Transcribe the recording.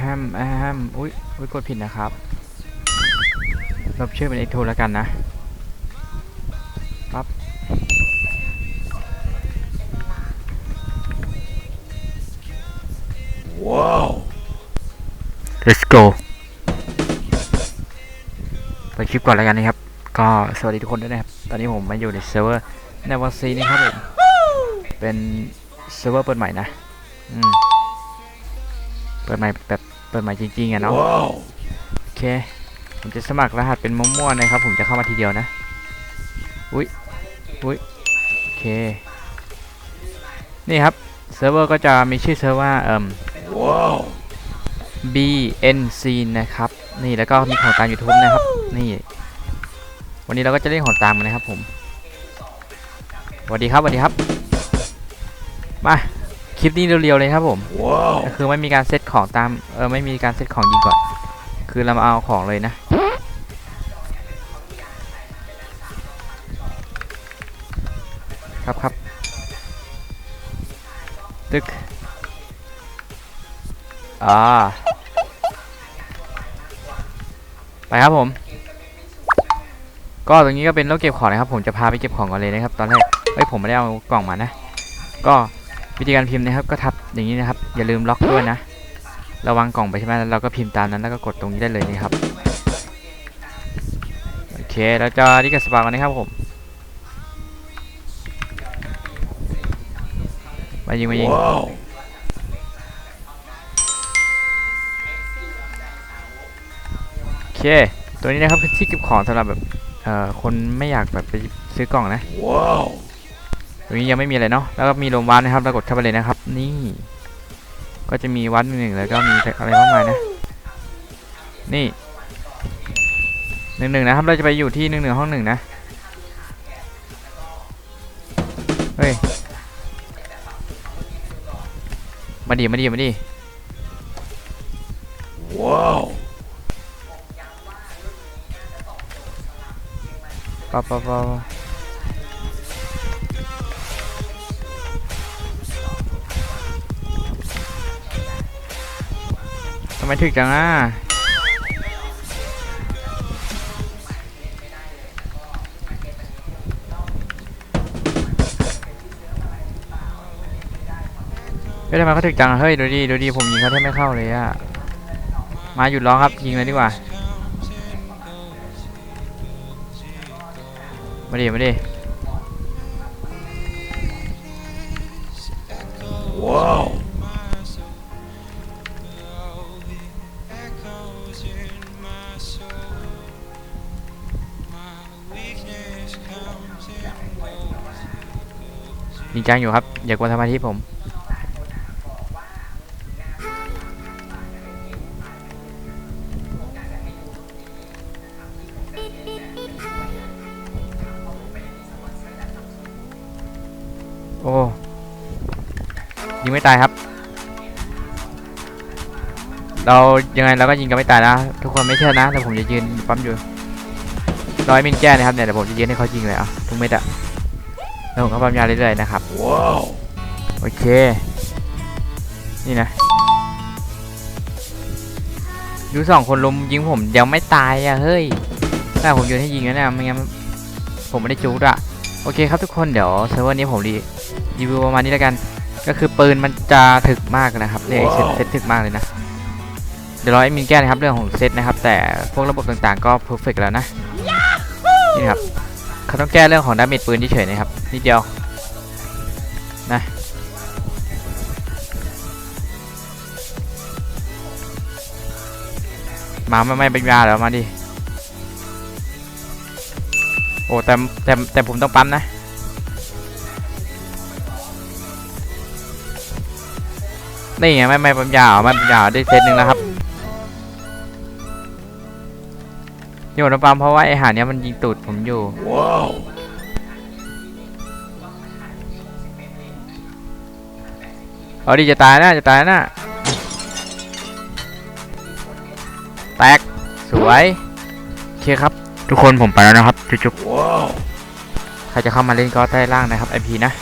แฮมแฮมอุ้ยอุ้ยกดผิดนะครับลบชื่อเป็น X2 แล้วกันนะปั๊บว้าว let's go ไปดคลิปก่อนแล้วกันนะครับ ก็สวัสดีทุกคนด้วยนะครับ ตอนนี้ผมมาอยู่ในเซิร์ฟเวอร์ในวอซีนี่ครับผมเป็นเซิร์ฟเวอร์เปิดใหม่นะ อืม เปิดใหม่แบบเปิดใหม่จริงๆอะเนาะว้าวโอเค ผมจะสมัครรหัสเป็นมั่วๆนะครับ ผมจะเข้ามาทีเดียวนะ อุ้ยอุ้ยโอเค นี่ครับ เซิร์ฟเวอร์ก็จะมีชื่อเซิร์ฟว่าเอ่มว้าว BNC นะครับ นี่แล้วก็มีของตาม YouTube นะครับ นี่ วันนี้เราก็จะเล่นของตามกันนะครับผมสวัสดีครับสวัสดีครับ มา คลิปนี้เร็วๆเลยครับผมว้าวก็คือไม่มีการเซตของตามเออไม่มีการเซตของยิงก่อน คือเรามาเอาของเลยนะ ครับครับตึกอ่าไปครับผม ก็ตรงนี้ก็เป็นรถเก็บของนะครับ ผมจะพาไปเก็บของก่อนเลยนะครับ ตอนแรกเฮ้ยผมไม่ได้เอากล่องมานะ ก็ วิธีการพิมพ์นะครับก็ทับอย่างนี้นะครับ อย่าลืมล็อกด้วยนะเราวางกล่องไปใช่ไหมแล้วเราก็พิมพ์ตามนั้นแล้วก็กดตรงนี้ได้เลยนะครับโอเคเราจะดิกับสปากันนะครับผมมายิงมายิงว้าวโอเคตัวนี้นะครับคือที่เก็บของสำหรับแบบเอ่อคนไม่อยากแบบไปซื้อกล่องนะว้าวต รงนี้ยังไม่มีอะไรเนาะแล้วก็มีโรงพยาบาลนะครับเรากดเข้าไปเลยนะครับ นี่ ก็จะมีวัดหนึ่งแล้วก็มีอะไรมากมายนะ นี่หนึ่งหนึ่งนะครับเราจะไปอยู่ที่หนึ่งหนึ่งห้องหนึ่งนะเฮ้ยมาดีมาดีมาดีว้าวปั๊บปั๊บปั๊บ ทำไมถึกจังอะเฮ้ยทำไมเขาถึกจังอะเฮ้ยดูดิดูดิผมยิงเขาแทบไม่เข้าเลยอะมาหยุดร้องครับยิงเลยดีกว่ามาดิมาดิว้าว จริงจังอยู่ครับ อย่ากวนสมาธิผม โอ้ยิงไม่ตายครับ เรายังไงเราก็ยิงกันไม่ตายนะ ทุกคนไม่เชื่อนะแต่ผมจะยืนปั๊มอยู่ ร้อยมินแก้นะครับเนี่ยเดี๋ยวผมจะยืนให้เขายิงเลยอะทุกเม็ดอะแล้วผมก็ปั๊มยาเรื่อยๆนะครับว้าวโอเค นี่นะดูสองคนลุมยิงผมยังไม่ตายอะเฮ้ยถ้าผมยืนให้ยิงนะเนี่ยไม่งั้นผมไม่ได้จูดอะโอเคครับทุกคนเดี๋ยวเซิร์ฟเวอร์นี้ผมรีรีวิวประมาณนี้แล้วกัน ก็คือปืนมันจะถึกมากนะครับเนี่ยไอ้เซตเซตถึกมากเลยนะเดี๋ยวรอไอ้มินแก้นะครับเรื่องของเซตนะครับ แต่พวกระบบต่างๆก็เพอร์เฟกแล้วนะ นี่ครับเขาต้องแก้เรื่องของดาเมจปืนเฉยๆนะครับนิดเดียวนะมาไม่ไม่เป็นยาแล้วมาดิโอ้แต่แต่แต่ผมต้องปั๊มนะนี่ไงไม่ไม่ปั๊มยาเหรอไม่ปั๊มยาได้เซตหนึ่งแล้วครับ ที่ผมต้องปั๊มเพราะว่าไอหาเนี้ยมันยิงตูดผมอยู่ ว้าว เอาดิจะตายนะจะตายนะแตกสวยโอเคครับ ทุกคนผมไปแล้วนะครับ จุ๊บว้าวๆใครจะเข้ามาเล่นก็ใต้ล่างนะครับ IP นะ